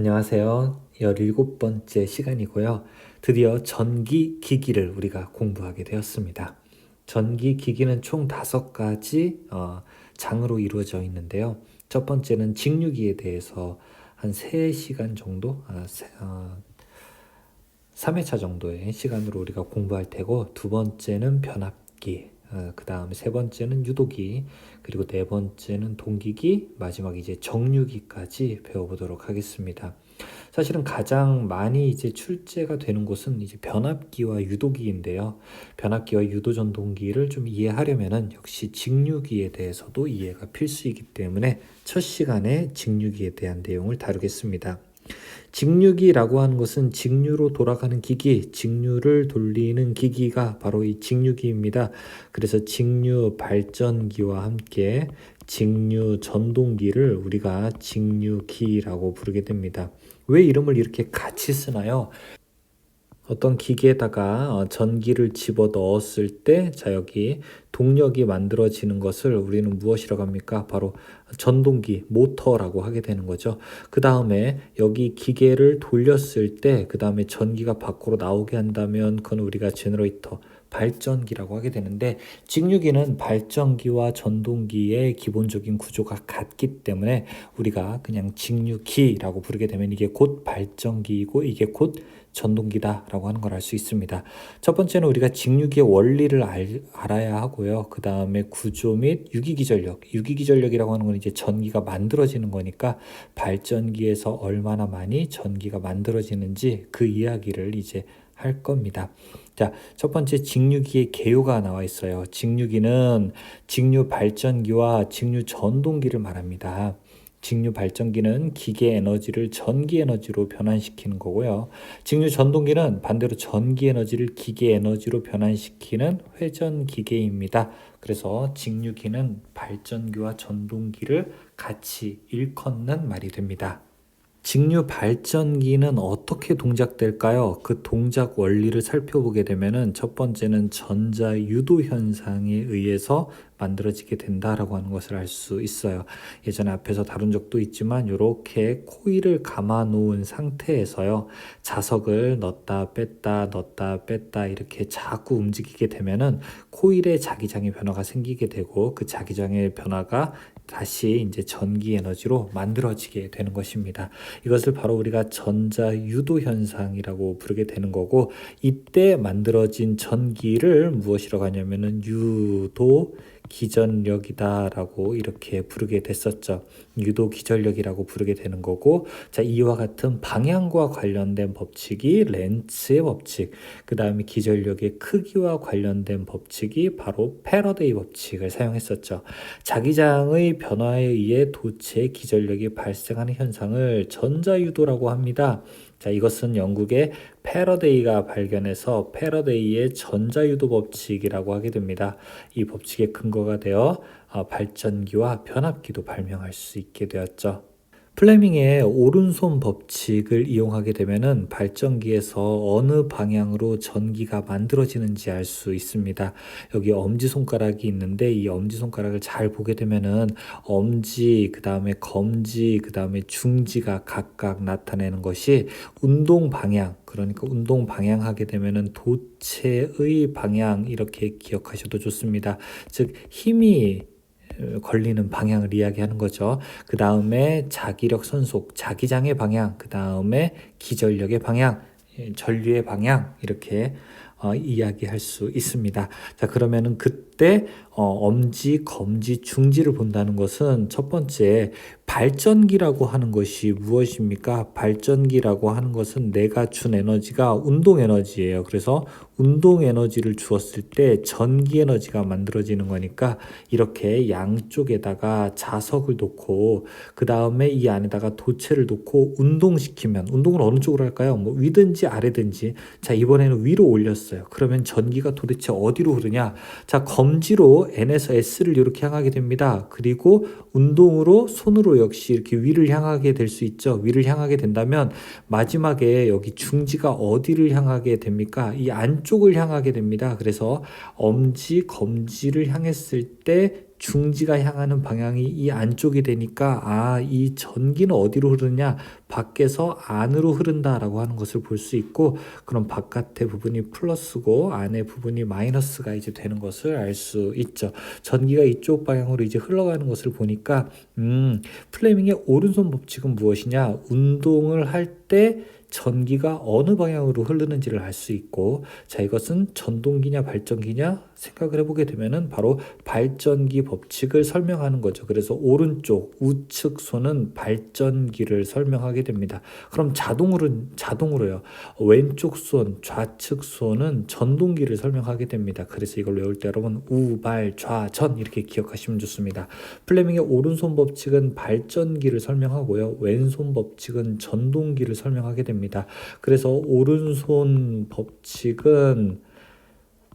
안녕하세요. 17번째 시간이고요. 드디어 전기 기기를 우리가 공부하게 되었습니다. 전기 기기는 총 다섯 가지 어, 장으로 이루어져 있는데요. 첫 번째는 직류기에 대해서 한 3시간 정도, 아, 세, 어, 3회차 정도의 시간으로 우리가 공부할 테고, 두 번째는 변압기, 어, 그 다음에 세 번째는 유도기, 그리고 네 번째는 동기기, 마지막 이제 정류기까지 배워보도록 하겠습니다. 사실은 가장 많이 이제 출제가 되는 곳은 이제 변압기와 유도기인데요. 변압기와 유도전동기를 좀 이해하려면은 역시 직류기에 대해서도 이해가 필수이기 때문에 첫 시간에 직류기에 대한 내용을 다루겠습니다. 직류기라고 하는 것은 직류로 돌아가는 기기, 직류를 돌리는 기기가 바로 이 직류기입니다. 그래서 직류 발전기와 함께 직류 전동기를 우리가 직류기라고 부르게 됩니다. 왜 이름을 이렇게 같이 쓰나요? 어떤 기계에다가 어, 전기를 집어 넣었을 때, 자, 여기 동력이 만들어지는 것을 우리는 무엇이라고 합니까? 바로 전동기, 모터라고 하게 되는 거죠. 그 다음에 여기 기계를 돌렸을 때, 그 다음에 전기가 밖으로 나오게 한다면, 그건 우리가 제너레이터, 발전기라고 하게 되는데 직류기는 발전기와 전동기의 기본적인 구조가 같기 때문에 우리가 그냥 직류기라고 부르게 되면 이게 곧 발전기이고 이게 곧 전동기다라고 하는 걸 알 수 있습니다. 첫 번째는 우리가 직류기의 원리를 알, 알아야 하고요. 그 다음에 구조 및 유기기전력. 유기기전력이라고 하는 건 이제 전기가 만들어지는 거니까 발전기에서 얼마나 많이 전기가 만들어지는지 그 이야기를 이제 할 겁니다. 자, 첫 번째 직류기의 개요가 나와 있어요. 직류기는 직류 발전기와 직류 전동기를 말합니다. 직류 발전기는 기계 에너지를 전기 에너지로 변환시키는 거고요. 직류 전동기는 반대로 전기 에너지를 기계 에너지로 변환시키는 회전 기계입니다. 그래서 직류기는 발전기와 전동기를 같이 일컫는 말이 됩니다. 직류 발전기는 어떻게 동작될까요? 그 동작 원리를 살펴보게 되면은 첫 번째는 전자 유도 현상에 의해서 만들어지게 된다라고 하는 것을 알 수 있어요. 예전에 앞에서 다룬 적도 있지만 이렇게 코일을 감아 놓은 상태에서요. 자석을 넣었다 뺐다 넣었다 뺐다 이렇게 자꾸 움직이게 되면은 코일의 자기장의 변화가 생기게 되고 그 자기장의 변화가 다시 이제 전기 에너지로 만들어지게 되는 것입니다. 이것을 바로 우리가 전자 유도 현상이라고 부르게 되는 거고 이때 만들어진 전기를 무엇이라고 하냐면은 유도 기전력이다라고 이렇게 부르게 됐었죠. 유도 기전력이라고 부르게 되는 거고, 자, 이와 같은 방향과 관련된 법칙이 렌츠의 법칙, 그 다음에 기전력의 크기와 관련된 법칙이 바로 패러데이 법칙을 사용했었죠. 자기장의 변화에 의해 도체의 기전력이 발생하는 현상을 전자유도라고 합니다. 자, 이것은 영국의 패러데이가 발견해서 패러데이의 전자유도 법칙이라고 하게 됩니다. 이 법칙의 근거가 되어 어, 발전기와 변압기도 발명할 수 있게 되었죠. 플레밍의 오른손 법칙을 이용하게 되면은 발전기에서 어느 방향으로 전기가 만들어지는지 알 수 있습니다. 여기 엄지 손가락이 있는데 이 엄지 손가락을 잘 보게 되면은 엄지, 그 다음에 검지, 그 다음에 중지가 각각 나타내는 것이 운동 방향, 그러니까 운동 방향 하게 되면은 도체의 방향 이렇게 기억하셔도 좋습니다. 즉 힘이 걸리는 방향을 이야기하는 거죠. 그 다음에 자기력 선속, 자기장의 방향, 그 다음에 기전력의 방향, 예, 전류의 방향 이렇게 어, 이야기할 수 있습니다. 자 그러면은 그 때 어, 엄지, 검지, 중지를 본다는 것은 첫 번째 발전기라고 하는 것이 무엇입니까? 발전기라고 하는 것은 내가 준 에너지가 운동 에너지예요. 그래서 운동 에너지를 주었을 때 전기 에너지가 만들어지는 거니까 이렇게 양쪽에다가 자석을 놓고 그 다음에 이 안에다가 도체를 놓고 운동시키면 운동을 어느 쪽으로 할까요? 뭐 위든지 아래든지 자 이번에는 위로 올렸어요. 그러면 전기가 도대체 어디로 흐르냐? 자 검 지로 N에서 S를 이렇게 향하게 됩니다. 그리고 운동으로 손으로 역시 이렇게 위를 향하게 될 수 있죠. 위를 향하게 된다면 마지막에 여기 중지가 어디를 향하게 됩니까? 이 안쪽을 향하게 됩니다. 그래서 엄지, 검지를 향했을 때 중지가 향하는 방향이 이 안쪽이 되니까 아, 이 전기는 어디로 흐르냐? 밖에서 안으로 흐른다라고 하는 것을 볼 수 있고 그럼 바깥의 부분이 플러스고 안의 부분이 마이너스가 이제 되는 것을 알 수 있죠. 전기가 이쪽 방향으로 이제 흘러가는 것을 보니까 음, 플레밍의 오른손 법칙은 무엇이냐? 운동을 할때 전기가 어느 방향으로 흐르는지를 알 수 있고 자 이것은 전동기냐 발전기냐 생각을 해보게 되면은 바로 발전기 법칙을 설명하는 거죠. 그래서 오른쪽 우측 손은 발전기를 설명하게 됩니다. 그럼 자동으로 자동으로요. 왼쪽 손 좌측 손은 전동기를 설명하게 됩니다. 그래서 이걸 외울 때 여러분 우발 좌전 이렇게 기억하시면 좋습니다. 플레밍의 오른손 법칙은 발전기를 설명하고요. 왼손 법칙은 전동기를 설명하게 됩니다. 그래서 오른손 법칙은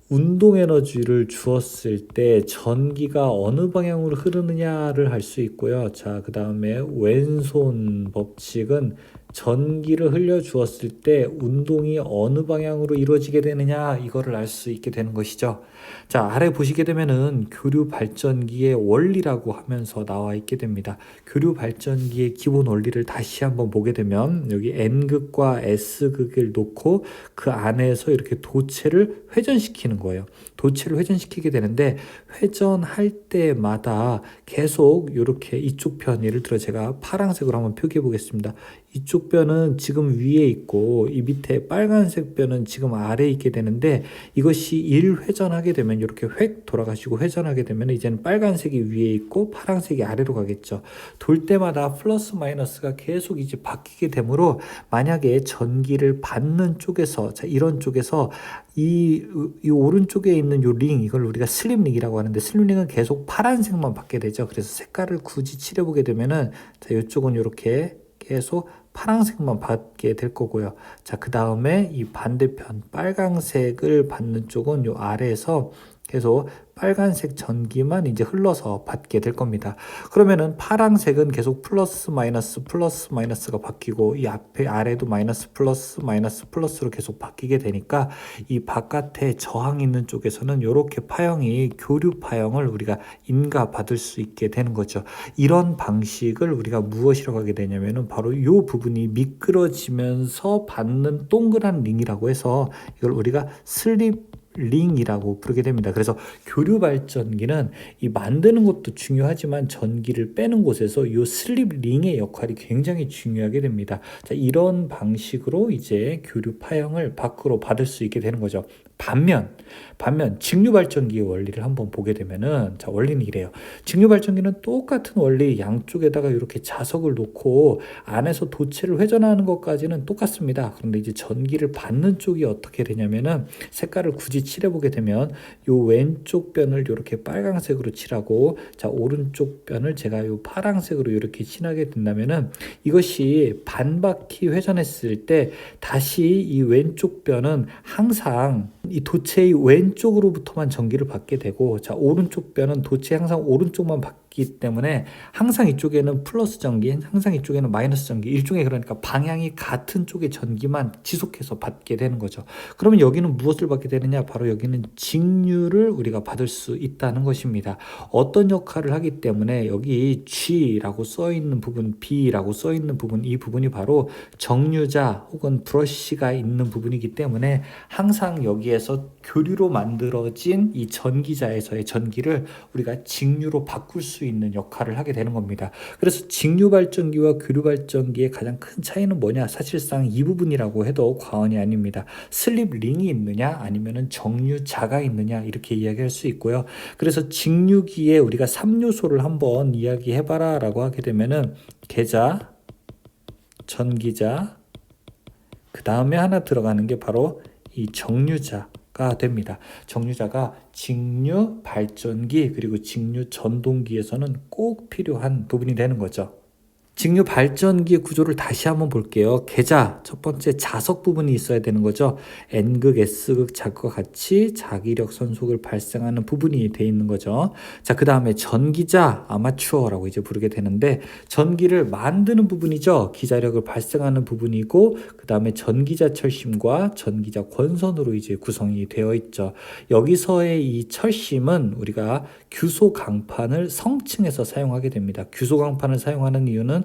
운동 에너지를 주었을 때 전기가 어느 방향으로 흐르느냐를 할수 있고요. 자, 그 다음에 왼손 법칙은 전기를 흘려 주었을 때 운동이 어느 방향으로 이루어지게 되느냐 이거를 알 수 있게 되는 것이죠. 자, 아래 보시게 되면은 교류 발전기의 원리라고 하면서 나와 있게 됩니다. 교류 발전기의 기본 원리를 다시 한번 보게 되면 여기 N극과 S극을 놓고 그 안에서 이렇게 도체를 회전시키는 거예요. 도체를 회전시키게 되는데 회전할 때마다 계속 이렇게 이쪽 편 예를 들어 제가 파란색으로 한번 표기해 보겠습니다. 이쪽 뼈는 지금 위에 있고 이 밑에 빨간색 뼈는 지금 아래에 있게 되는데 이것이 1회전하게 되면 이렇게 획 돌아가시고 회전하게 되면 이제는 빨간색이 위에 있고 파란색이 아래로 가겠죠. 돌 때마다 플러스 마이너스가 계속 이제 바뀌게 되므로 만약에 전기를 받는 쪽에서 자 이런 쪽에서 이, 이 오른쪽에 있는 요 링 이걸 우리가 슬립 링이라고 하는데 슬립 링은 계속 파란색만 받게 되죠. 그래서 색깔을 굳이 칠해보게 되면은 자 이쪽은 이렇게 계속 파란색만 받게 될 거고요. 자, 그 다음에 이 반대편 빨강색을 받는 쪽은 요 아래에서 계속 빨간색 전기만 이제 흘러서 받게 될 겁니다. 그러면은 파란색은 계속 플러스 마이너스 플러스 마이너스가 바뀌고 이 앞에 아래도 마이너스 플러스 마이너스 플러스로 계속 바뀌게 되니까 이 바깥에 저항 있는 쪽에서는 이렇게 파형이 교류 파형을 우리가 인가 받을 수 있게 되는 거죠. 이런 방식을 우리가 무엇이라고 하게 되냐면은 바로 이 부분이 미끄러지면서 받는 동그란 링이라고 해서 이걸 우리가 슬립 링이라고 부르게 됩니다. 그래서 교류 발전기는 이 만드는 것도 중요하지만 전기를 빼는 곳에서 이 슬립 링의 역할이 굉장히 중요하게 됩니다. 자, 이런 방식으로 이제 교류 파형을 밖으로 받을 수 있게 되는 거죠. 반면 반면 직류 발전기의 원리를 한번 보게 되면은 자 원리는 이래요. 직류 발전기는 똑같은 원리 양쪽에다가 이렇게 자석을 놓고 안에서 도체를 회전하는 것까지는 똑같습니다. 그런데 이제 전기를 받는 쪽이 어떻게 되냐면은 색깔을 굳이 칠해보게 되면 요 왼쪽 변을 이렇게 빨강색으로 칠하고 자 오른쪽 변을 제가 요 파랑색으로 이렇게 칠하게 된다면은 이것이 반바퀴 회전했을 때 다시 이 왼쪽 변은 항상 이 도체의 왼 쪽으로부터만 전기를 받게 되고 자 오른쪽 뼈는 도체 항상 오른쪽만 받 기 때문에 항상 이쪽에는 플러스 전기 항상 이쪽에는 마이너스 전기 일종의 그러니까 방향이 같은 쪽의 전기만 지속해서 받게 되는 거죠. 그러면 여기는 무엇을 받게 되느냐? 바로 여기는 직류를 우리가 받을 수 있다는 것입니다. 어떤 역할을 하기 때문에 여기 G라고 써 있는 부분 B라고 써 있는 부분 이 부분이 바로 정류자 혹은 브러쉬가 있는 부분이기 때문에 항상 여기에서 교류로 만들어진 이 전기자에서의 전기를 우리가 직류로 바꿀 수 있는 역할을 하게 되는 겁니다. 그래서 직류 발전기와 교류 발전기의 가장 큰 차이는 뭐냐? 사실상 이 부분이라고 해도 과언이 아닙니다. 슬립 링이 있느냐 아니면은 정류 자가 있느냐 이렇게 이야기할 수 있고요. 그래서 직류기에 우리가 3요소를 한번 이야기해 봐라라고 하게 되면은 계자, 전기자, 그 다음에 하나 들어가는 게 바로 이 정류자 가 됩니다. 정류자가 직류 발전기 그리고 직류 전동기에서는 꼭 필요한 부분이 되는 거죠. 직류 발전기의 구조를 다시 한번 볼게요. 계좌 첫 번째 자석 부분이 있어야 되는 거죠. N극, S극 자극과 같이 자기력 선속을 발생하는 부분이 돼 있는 거죠. 자, 그 다음에 전기자 아마추어라고 이제 부르게 되는데 전기를 만드는 부분이죠. 기자력을 발생하는 부분이고 그 다음에 전기자 철심과 전기자 권선으로 이제 구성이 되어 있죠. 여기서의 이 철심은 우리가 규소 강판을 성층에서 사용하게 됩니다. 규소 강판을 사용하는 이유는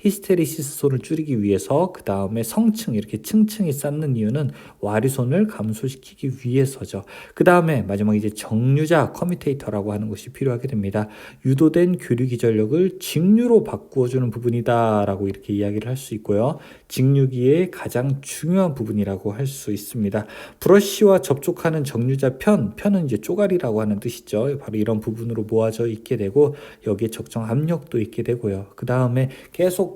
히스테리시스 손을 줄이기 위해서 그 다음에 성층 이렇게 층층이 쌓는 이유는 와리손을 감소시키기 위해서죠. 그 다음에 마지막 이제 정류자 커뮤테이터라고 하는 것이 필요하게 됩니다. 유도된 교류 기전력을 직류로 바꾸어주는 부분이다라고 이렇게 이야기를 할 수 있고요. 직류기의 가장 중요한 부분이라고 할 수 있습니다. 브러쉬와 접촉하는 정류자 편, 편은 이제 쪼가리라고 하는 뜻이죠. 바로 이런 부분으로 모아져 있게 되고 여기에 적정 압력도 있게 되고요. 그 다음에 계속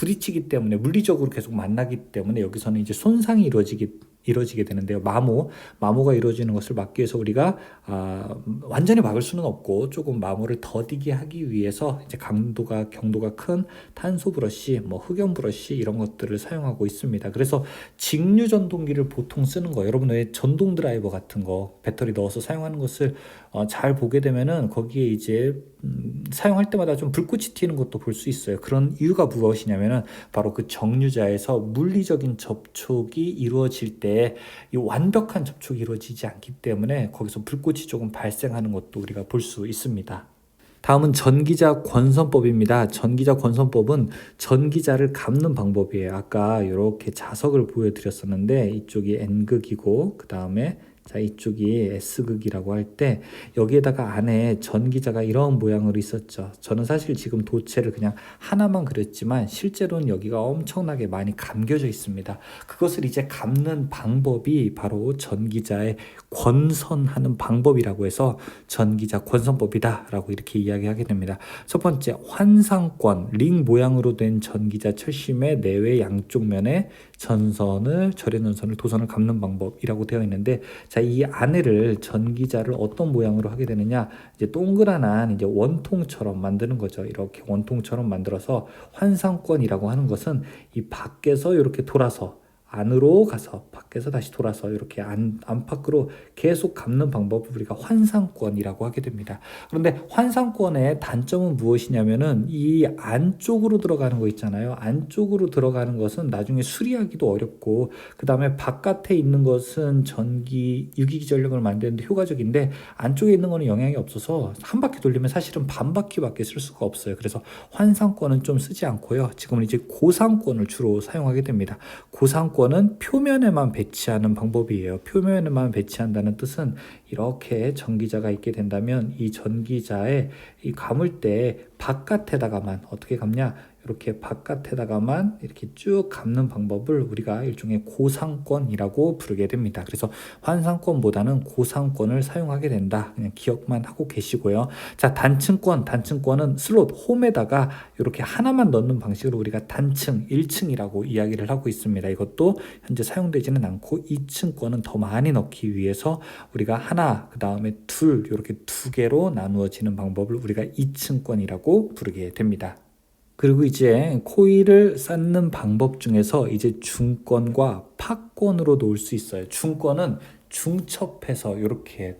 부딪히기 때문에 물리적으로 계속 만나기 때문에 여기서는 이제 손상이 이루어지기 이루어지게 되는데요. 마모, 마모가 이루어지는 것을 막기 위해서 우리가 아, 완전히 막을 수는 없고 조금 마모를 더디게 하기 위해서 이제 강도가 경도가 큰 탄소 브러쉬, 뭐 흑연 브러쉬 이런 것들을 사용하고 있습니다. 그래서 직류 전동기를 보통 쓰는 거, 여러분 왜 전동 드라이버 같은 거 배터리 넣어서 사용하는 것을 어, 잘 보게 되면은 거기에 이제 음, 사용할 때마다 좀 불꽃이 튀는 것도 볼 수 있어요. 그런 이유가 무엇이냐면은 바로 그 정류자에서 물리적인 접촉이 이루어질 때 이 완벽한 접촉이 이루어지지 않기 때문에 거기서 불꽃이 조금 발생하는 것도 우리가 볼 수 있습니다. 다음은 전기자 권선법입니다. 전기자 권선법은 전기자를 감는 방법이에요. 아까 이렇게 자석을 보여드렸었는데 이쪽이 N극이고 그 다음에 자, 이쪽이 S극이라고 할 때 여기에다가 안에 전기자가 이런 모양으로 있었죠. 저는 사실 지금 도체를 그냥 하나만 그렸지만 실제로는 여기가 엄청나게 많이 감겨져 있습니다. 그것을 이제 감는 방법이 바로 전기자의 권선하는 방법이라고 해서 전기자 권선법이다라고 이렇게 이야기하게 됩니다. 첫 번째 환상권 링 모양으로 된 전기자 철심의 내외 양쪽 면에 전선을 절연전선을 도선을 감는 방법이라고 되어 있는데 자이 안에를 전기자를 어떤 모양으로 하게 되느냐? 이제 동그란 한 이제 원통처럼 만드는 거죠. 이렇게 원통처럼 만들어서 환상권이라고 하는 것은 이 밖에서 이렇게 돌아서 안으로 가서 밖에서 다시 돌아서 이렇게 안, 안팎으로 계속 감는 방법을 우리가 환상권이라고 하게 됩니다. 그런데 환상권의 단점은 무엇이냐면은 이 안쪽으로 들어가는 거 있잖아요. 안쪽으로 들어가는 것은 나중에 수리하기도 어렵고 그 다음에 바깥에 있는 것은 전기 유기기 전력을 만드는데 효과적인데 안쪽에 있는 거는 영향이 없어서 한 바퀴 돌리면 사실은 반 바퀴밖에 쓸 수가 없어요. 그래서 환상권은 좀 쓰지 않고요. 지금은 이제 고상권을 주로 사용하게 됩니다. 고상권 조건은 표면에만 배치하는 방법이에요. 표면에만 배치한다는 뜻은 이렇게 전기자가 있게 된다면 이 전기자에 이 감을 때 바깥에다가만 어떻게 감냐? 이렇게 바깥에다가만 이렇게 쭉 감는 방법을 우리가 일종의 고상권이라고 부르게 됩니다. 그래서 환상권보다는 고상권을 사용하게 된다. 그냥 기억만 하고 계시고요. 자, 단층권, 단층권은 슬롯 홈에다가 이렇게 하나만 넣는 방식으로 우리가 단층, 1층이라고 이야기를 하고 있습니다. 이것도 현재 사용되지는 않고 2층권은 더 많이 넣기 위해서 우리가 하나, 그 다음에 둘, 이렇게 두 개로 나누어지는 방법을 우리가 2층권이라고 부르게 됩니다. 그리고 이제 코일을 쌓는 방법 중에서 이제 중권과 파권으로 놓을 수 있어요. 중권은 중첩해서 이렇게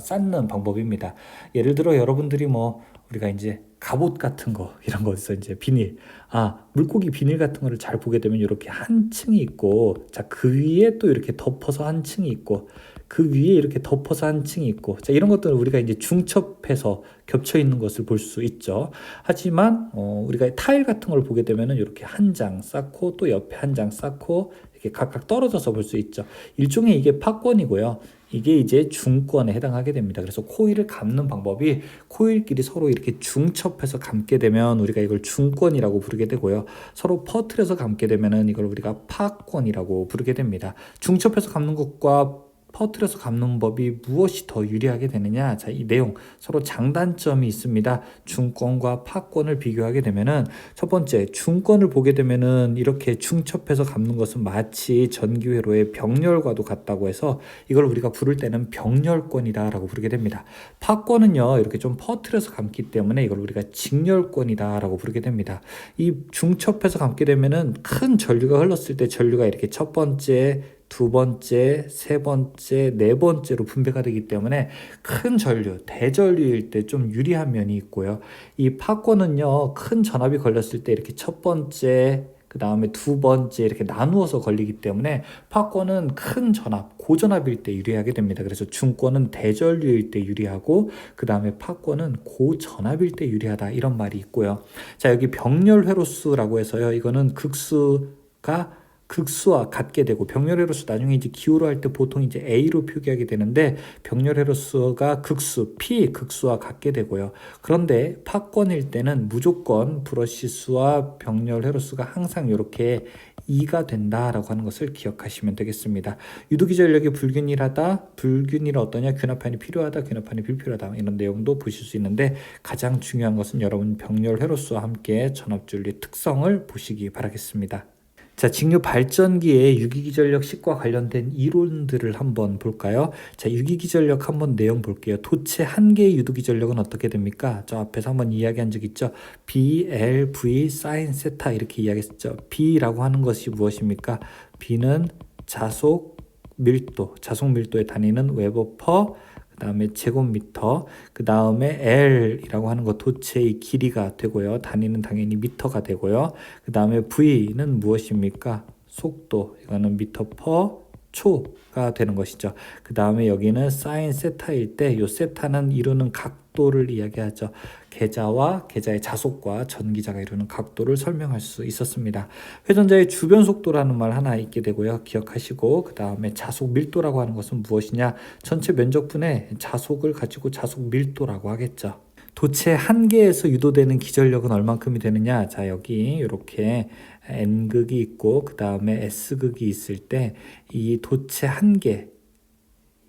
쌓는 방법입니다. 예를 들어 여러분들이 뭐 우리가 이제 갑옷 같은 거 이런 거에서 이제 비닐 아 물고기 비닐 같은 거를 잘 보게 되면 이렇게 한 층이 있고 자 그 위에 또 이렇게 덮어서 한 층이 있고 그 위에 이렇게 덮어서 한 층이 있고 자 이런 것들을 우리가 이제 중첩해서 겹쳐 있는 것을 볼 수 있죠. 하지만 어, 우리가 타일 같은 걸 보게 되면은 이렇게 한 장 쌓고 또 옆에 한 장 쌓고 이렇게 각각 떨어져서 볼 수 있죠. 일종의 이게 파권이고요. 이게 이제 중권에 해당하게 됩니다. 그래서 코일을 감는 방법이 코일끼리 서로 이렇게 중첩해서 감게 되면 우리가 이걸 중권이라고 부르게 되고요. 서로 퍼트려서 감게 되면은 이걸 우리가 파권이라고 부르게 됩니다. 중첩해서 감는 것과 퍼뜨려서 감는 법이 무엇이 더 유리하게 되느냐? 자, 이 내용 서로 장단점이 있습니다. 중권과 파권을 비교하게 되면은 첫 번째 중권을 보게 되면은 이렇게 중첩해서 감는 것은 마치 전기회로의 병렬과도 같다고 해서 이걸 우리가 부를 때는 병렬권이다라고 부르게 됩니다. 파권은요 이렇게 좀 퍼뜨려서 감기 때문에 이걸 우리가 직렬권이다라고 부르게 됩니다. 이 중첩해서 감게 되면은 큰 전류가 흘렀을 때 전류가 이렇게 첫 번째 두 번째, 세 번째, 네 번째로 분배가 되기 때문에 큰 전류, 대전류일 때 좀 유리한 면이 있고요. 이 파권은요, 큰 전압이 걸렸을 때 이렇게 첫 번째, 그 다음에 두 번째 이렇게 나누어서 걸리기 때문에 파권은 큰 전압, 고전압일 때 유리하게 됩니다. 그래서 중권은 대전류일 때 유리하고 그 다음에 파권은 고전압일 때 유리하다 이런 말이 있고요. 자 여기 병렬 회로수라고 해서요. 이거는 극수가 극수와 같게 되고 병렬회로수 나중에 이제 기호로 할 때 보통 이제 A로 표기하게 되는데 병렬회로수가 극수 P 극수와 같게 되고요. 그런데 파권일 때는 무조건 브러시 수와 병렬회로수가 항상 이렇게 2가 된다라고 하는 것을 기억하시면 되겠습니다. 유도기 전력이 불균일하다, 불균일 어떠냐, 균합판이 필요하다, 균합판이 불필요하다 이런 내용도 보실 수 있는데 가장 중요한 것은 여러분 병렬 회로수와 함께 전압줄의 특성을 보시기 바라겠습니다. 자, 직류 발전기의 유기기 전력 식과 관련된 이론들을 한번 볼까요? 자, 유기기 전력 한번 내용 볼게요. 도체 한 개의 유도기 전력은 어떻게 됩니까? 저 앞에서 한번 이야기한 적 있죠. B, L, V, 사인, 세타 이렇게 이야기했죠. B라고 하는 것이 무엇입니까? B는 자속 밀도, 자속 밀도의 단위는 웨버 퍼 그 다음에 제곱미터, 그 다음에 L이라고 하는 거 도체의 길이가 되고요. 단위는 당연히 미터가 되고요. 그 다음에 V는 무엇입니까? 속도, 이거는 미터 퍼 초가 되는 것이죠. 그 다음에 여기는 사인 세타일 때 이 세타는 이루는 각도를 이야기하죠. 계좌와 계좌의 자속과 전기자가 이루는 각도를 설명할 수 있었습니다. 회전자의 주변 속도라는 말 하나 있게 되고요. 기억하시고 그 다음에 자속 밀도라고 하는 것은 무엇이냐? 전체 면적분의 자속을 가지고 자속 밀도라고 하겠죠. 도체 한 개에서 유도되는 기전력은 얼만큼이 되느냐? 자, 여기 이렇게 N극이 있고 그 다음에 S극이 있을 때 이 도체 한 개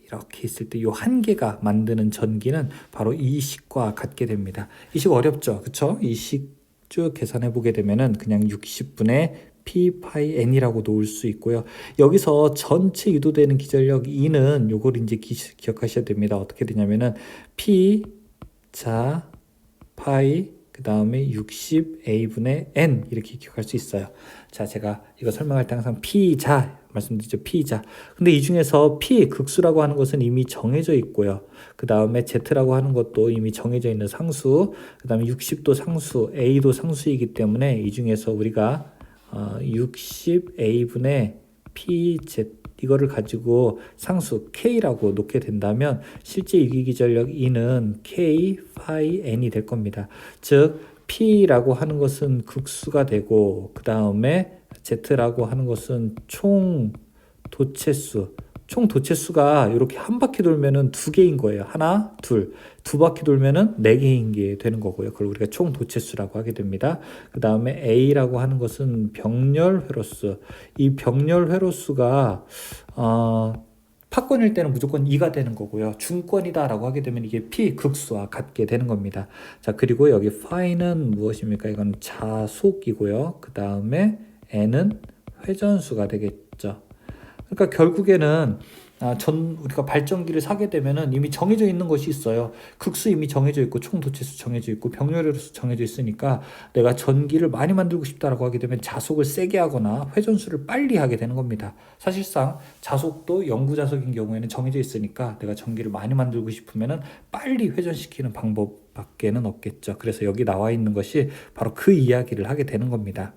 이렇게 있을 때 이 한 개가 만드는 전기는 바로 이 식과 같게 됩니다. 이 식 어렵죠? 그쵸? 이 식 쭉 계산해 보게 되면은 그냥 60분의 P 파이 N이라고 놓을 수 있고요. 여기서 전체 유도되는 기전력 E는 요걸 이제 기, 기억하셔야 됩니다. 어떻게 되냐면은 P 자 파이 그 다음에 60a분의 n 이렇게 기억할 수 있어요. 자, 제가 이거 설명할 때 항상 p자 말씀드리죠. p자. 근데 이 중에서 p 극수라고 하는 것은 이미 정해져 있고요. 그 다음에 z라고 하는 것도 이미 정해져 있는 상수. 그 다음에 60도 상수, a도 상수이기 때문에 이 중에서 우리가 어, 60a분의 pz 이거를 가지고 상수 k라고 놓게 된다면 실제 유기기 전력 E는 k phi n이 될 겁니다. 즉 p라고 하는 것은 극수가 되고 그 다음에 z라고 하는 것은 총 도체수 총 도체수가 이렇게 한 바퀴 돌면은 두 개인 거예요. 하나, 둘. 두 바퀴 돌면은 네 개인 게 되는 거고요. 그걸 우리가 총 도체수라고 하게 됩니다. 그 다음에 A라고 하는 것은 병렬 회로수. 이 병렬 회로수가, 어, 파권일 때는 무조건 2가 되는 거고요. 중권이다라고 하게 되면 이게 P 극수와 같게 되는 겁니다. 자, 그리고 여기 phi는 무엇입니까? 이건 자속이고요. 그 다음에 N은 회전수가 되겠죠. 그러니까 결국에는 아, 전 우리가 발전기를 사게 되면은 이미 정해져 있는 것이 있어요. 극수 이미 정해져 있고 총도체수 정해져 있고 병렬회로수 정해져 있으니까 내가 전기를 많이 만들고 싶다라고 하게 되면 자속을 세게 하거나 회전수를 빨리 하게 되는 겁니다. 사실상 자속도 영구 자속인 경우에는 정해져 있으니까 내가 전기를 많이 만들고 싶으면은 빨리 회전시키는 방법밖에는 없겠죠. 그래서 여기 나와 있는 것이 바로 그 이야기를 하게 되는 겁니다.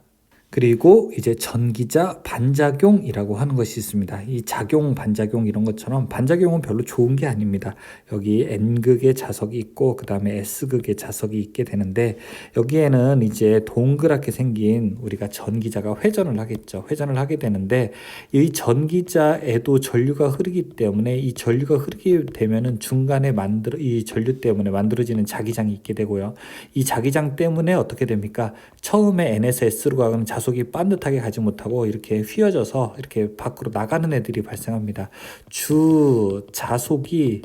그리고 이제 전기자 반작용이라고 하는 것이 있습니다. 이 작용, 반작용 이런 것처럼 반작용은 별로 좋은 게 아닙니다. 여기 N극의 자석이 있고 그 다음에 S극의 자석이 있게 되는데 여기에는 이제 동그랗게 생긴 우리가 전기자가 회전을 하겠죠. 회전을 하게 되는데 이 전기자에도 전류가 흐르기 때문에 이 전류가 흐르게 되면은 중간에 만들어 이 전류 때문에 만들어지는 자기장이 있게 되고요. 이 자기장 때문에 어떻게 됩니까? 처음에 N에서 S로 가는 자 자속이 반듯하게 가지 못하고 이렇게 휘어져서 이렇게 밖으로 나가는 애들이 발생합니다. 주 자속이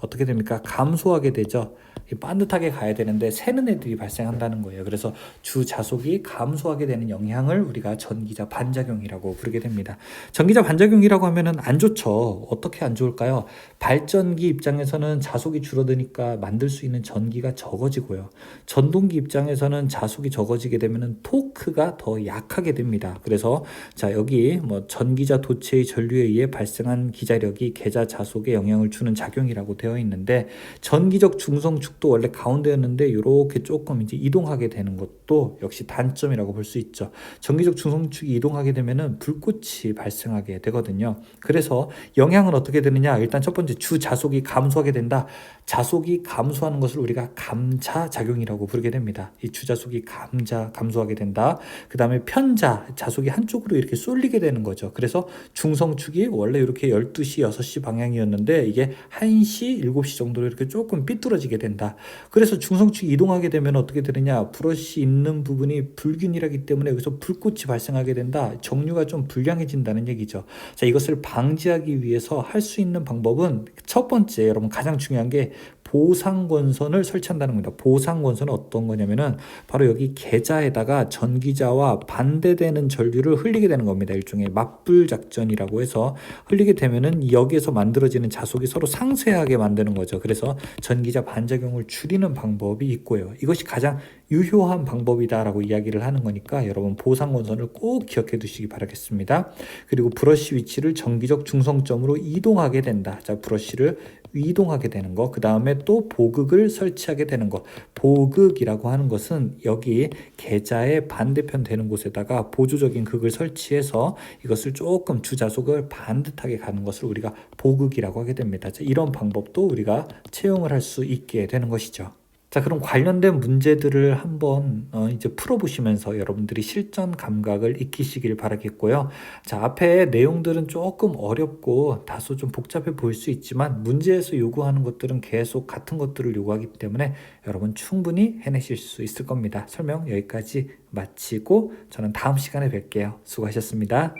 어떻게 됩니까? 감소하게 되죠. 이 반듯하게 가야 되는데 새는 애들이 발생한다는 거예요. 그래서 주 자속이 감소하게 되는 영향을 우리가 전기자 반작용이라고 부르게 됩니다. 전기자 반작용이라고 하면은 안 좋죠. 어떻게 안 좋을까요? 발전기 입장에서는 자속이 줄어드니까 만들 수 있는 전기가 적어지고요. 전동기 입장에서는 자속이 적어지게 되면은 토크가 더 약하게 됩니다. 그래서 자 여기 뭐 전기자 도체의 전류에 의해 발생한 기자력이 계자 자속에 영향을 주는 작용이라고 되어 있는데 전기적 중성 축도 원래 가운데였는데 이렇게 조금 이제 이동하게 되는 것도 역시 단점이라고 볼 수 있죠. 전기적 중성축이 이동하게 되면은 불꽃이 발생하게 되거든요. 그래서 영향은 어떻게 되느냐? 일단 첫 번째 주 자속이 감소하게 된다. 자속이 감소하는 것을 우리가 감자 작용이라고 부르게 됩니다. 이 주자속이 감자 감소하게 된다. 그다음에 편자 자속이 한쪽으로 이렇게 쏠리게 되는 거죠. 그래서 중성축이 원래 이렇게 12시, 6시 방향이었는데 이게 1시, 7시 정도로 이렇게 조금 삐뚤어지게 된다. 그래서 중성축이 이동하게 되면 어떻게 되느냐? 브러쉬 있는 부분이 불균이라기 때문에 여기서 불꽃이 발생하게 된다. 정류가 좀 불량해진다는 얘기죠. 자, 이것을 방지하기 위해서 할 수 있는 방법은 첫 번째 여러분 가장 중요한 게 보상권선을 설치한다는 겁니다. 보상권선은 어떤 거냐면은 바로 여기 계자에다가 전기자와 반대되는 전류를 흘리게 되는 겁니다. 일종의 맞불 작전이라고 해서 흘리게 되면은 여기에서 만들어지는 자속이 서로 상쇄하게 만드는 거죠. 그래서 전기자 반작용을 줄이는 방법이 있고요. 이것이 가장 유효한 방법이다라고 이야기를 하는 거니까 여러분 보상권선을 꼭 기억해 두시기 바라겠습니다. 그리고 브러쉬 위치를 전기적 중성점으로 이동하게 된다. 자, 브러쉬를 이동하게 되는 거. 그 다음에 또 보극을 설치하게 되는 거. 보극이라고 하는 것은 여기 계좌의 반대편 되는 곳에다가 보조적인 극을 설치해서 이것을 조금 주자속을 반듯하게 가는 것을 우리가 보극이라고 하게 됩니다. 자, 이런 방법도 우리가 채용을 할 수 있게 되는 것이죠. 자, 그럼 관련된 문제들을 한번 어, 이제 풀어보시면서 여러분들이 실전 감각을 익히시길 바라겠고요. 자, 앞에 내용들은 조금 어렵고 다소 좀 복잡해 보일 수 있지만 문제에서 요구하는 것들은 계속 같은 것들을 요구하기 때문에 여러분 충분히 해내실 수 있을 겁니다. 설명 여기까지 마치고 저는 다음 시간에 뵐게요. 수고하셨습니다.